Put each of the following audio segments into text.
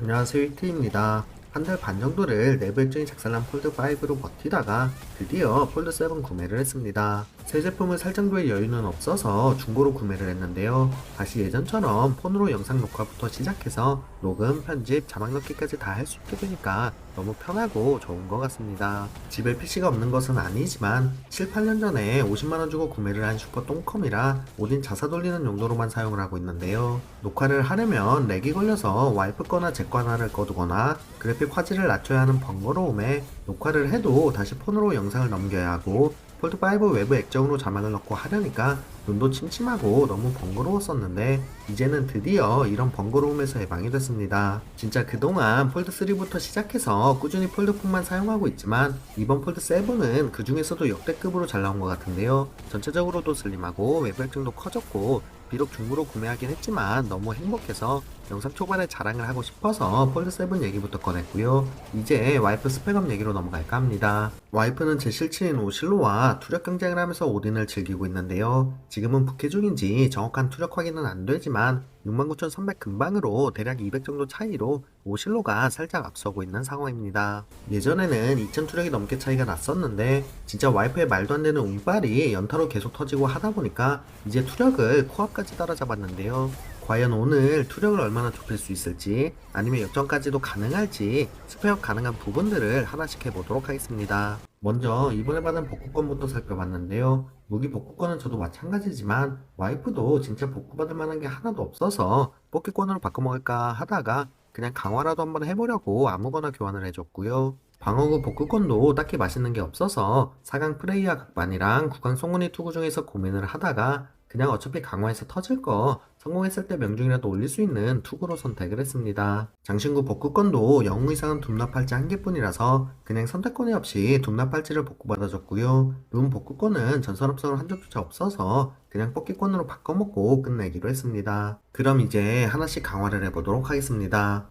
안녕하세요 히트입니다. 한 달 반 정도를 내부 액정이 작살난 폴드5로 버티다가 드디어 폴드7 구매를 했습니다. 새 제품을 살 정도의 여유는 없어서 중고로 구매를 했는데요. 다시 예전처럼 폰으로 영상 녹화부터 시작해서 녹음, 편집, 자막 넣기까지 다 할 수 있게 되니까 너무 편하고 좋은 것 같습니다. 집에 PC가 없는 것은 아니지만 7, 8년 전에 50만원 주고 구매를 한 슈퍼 똥컴이라 오딘 자사 돌리는 용도로만 사용을 하고 있는데요. 녹화를 하려면 렉이 걸려서 와이프 거나 제 거 하나를 꺼두거나 그래픽 화질을 낮춰야 하는 번거로움에 녹화를 해도 다시 폰으로 영상을 넘겨야 하고 폴드5 외부 액정으로 자막을 넣고 하려니까 눈도 침침하고 너무 번거로웠었는데 이제는 드디어 이런 번거로움에서 해방이 됐습니다. 진짜 그동안 폴드3부터 시작해서 꾸준히 폴드4만 사용하고 있지만 이번 폴드7은 그 중에서도 역대급으로 잘 나온 것 같은데요. 전체적으로도 슬림하고 외부 액정도 커졌고 비록 중고로 구매하긴 했지만 너무 행복해서 영상 초반에 자랑을 하고 싶어서 폴드7 얘기부터 꺼냈고요. 이제 와이프 스펙업 얘기로 넘어갈까 합니다. 와이프는 제 실친인 오실로와 투력 경쟁을 하면서 오딘을 즐기고 있는데요. 지금은 부캐 중인지 정확한 투력 확인은 안 되지만 69,300 근방으로 대략 200 정도 차이로 오실로가 살짝 앞서고 있는 상황입니다. 예전에는 2000 투력이 넘게 차이가 났었는데 진짜 와이프의 말도 안 되는 운빨이 연타로 계속 터지고 하다 보니까 이제 투력을 코앞까지 따라잡았는데요. 과연 오늘 투력을 얼마나 좁힐 수 있을지 아니면 역전까지도 가능할지 스페어 가능한 부분들을 하나씩 해보도록 하겠습니다. 먼저 이번에 받은 복구권부터 살펴봤는데요. 무기 복구권은 저도 마찬가지지만 와이프도 진짜 복구받을 만한 게 하나도 없어서 뽑기권으로 바꿔먹을까 하다가 그냥 강화라도 한번 해보려고 아무거나 교환을 해줬고요. 방어구 복구권도 딱히 맛있는 게 없어서 4강 프레이야 각반이랑 9강 송은이 투구 중에서 고민을 하다가 그냥 어차피 강화해서 터질 거 성공했을 때 명중이라도 올릴 수 있는 투구로 선택을 했습니다. 장신구 복구권도 영웅 이상은 둠납팔찌 한 개뿐이라서 그냥 선택권이 없이 둠납팔찌를 복구받아줬고요. 룸 복구권은 전선업성을 한 적조차 없어서 그냥 뽑기권으로 바꿔먹고 끝내기로 했습니다. 그럼 이제 하나씩 강화를 해보도록 하겠습니다.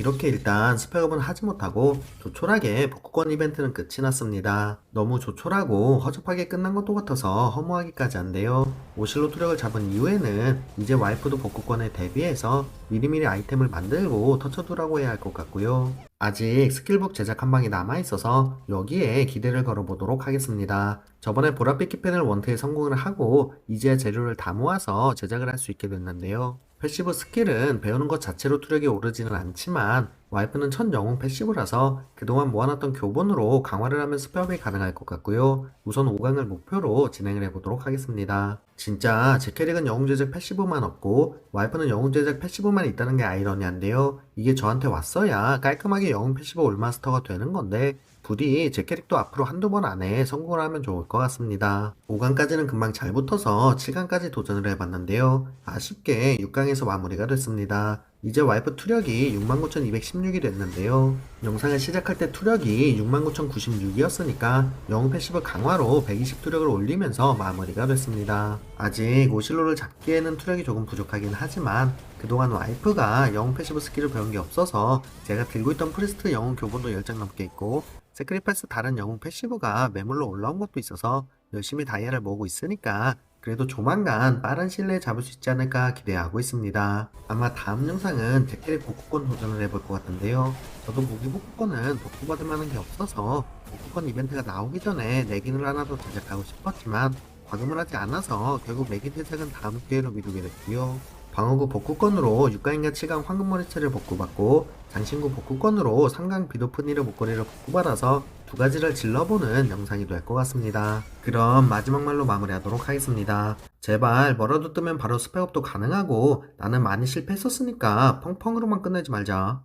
이렇게 일단 스펙업은 하지 못하고 조촐하게 복구권 이벤트는 끝이 났습니다. 너무 조촐하고 허접하게 끝난 것도 같아서 허무하기까지 한데요. 오실로 투력을 잡은 이후에는 이제 와이프도 복구권에 대비해서 미리미리 아이템을 만들고 터쳐두라고 해야 할 것 같고요. 아직 스킬북 제작 한 방이 남아있어서 여기에 기대를 걸어보도록 하겠습니다. 저번에 보랏빛 키펜을 원트에 성공을 하고 이제 재료를 다 모아서 제작을 할 수 있게 됐는데요. 패시브 스킬은 배우는 것 자체로 투력이 오르지는 않지만 와이프는 첫 영웅 패시브라서 그동안 모아놨던 교본으로 강화를 하면 스페업이 가능할 것 같고요. 우선 5강을 목표로 진행을 해보도록 하겠습니다. 진짜 제 캐릭은 영웅 제작 패시브만 없고 와이프는 영웅 제작 패시브만 있다는 게 아이러니한데요. 이게 저한테 왔어야 깔끔하게 영웅 패시브 올마스터가 되는 건데 부디 제 캐릭도 앞으로 한두 번 안에 성공을 하면 좋을 것 같습니다. 5강까지는 금방 잘 붙어서 7강까지 도전을 해봤는데요. 아쉽게 6강에서 마무리가 됐습니다. 이제 와이프 투력이 69,216이 됐는데요. 영상을 시작할 때 투력이 69,096이었으니까 영웅 패시브 강화로 120 투력을 올리면서 마무리가 됐습니다. 아직 오실로를 잡기에는 투력이 조금 부족하긴 하지만 그동안 와이프가 영웅 패시브 스킬을 배운 게 없어서 제가 들고 있던 프리스트 영웅 교본도 10장 넘게 있고 세크리파스 다른 영웅 패시브가 매물로 올라온 것도 있어서 열심히 다이아를 모으고 있으니까 그래도 조만간 빠른 시일 내에 잡을 수 있지 않을까 기대하고 있습니다. 아마 다음 영상은 제캐릭 복구권 도전을 해볼 것 같은데요. 저도 무기 복구권은 복구받을 만한 게 없어서 복구권 이벤트가 나오기 전에 내긴을 하나 더 제작하고 싶었지만 과금을 하지 않아서 결국 내긴 제작은 다음 기회로 미루게 됐고요. 방어구 복구권으로 6강인가 7강 황금머리채를 복구받고 장신구 복구권으로 3강 비도프니르 목걸이를 복구받아서 두 가지를 질러보는 영상이 될 것 같습니다. 그럼 마지막 말로 마무리하도록 하겠습니다. 제발 뭐라도 뜨면 바로 스펙업도 가능하고 나는 많이 실패했었으니까 펑펑으로만 끝내지 말자.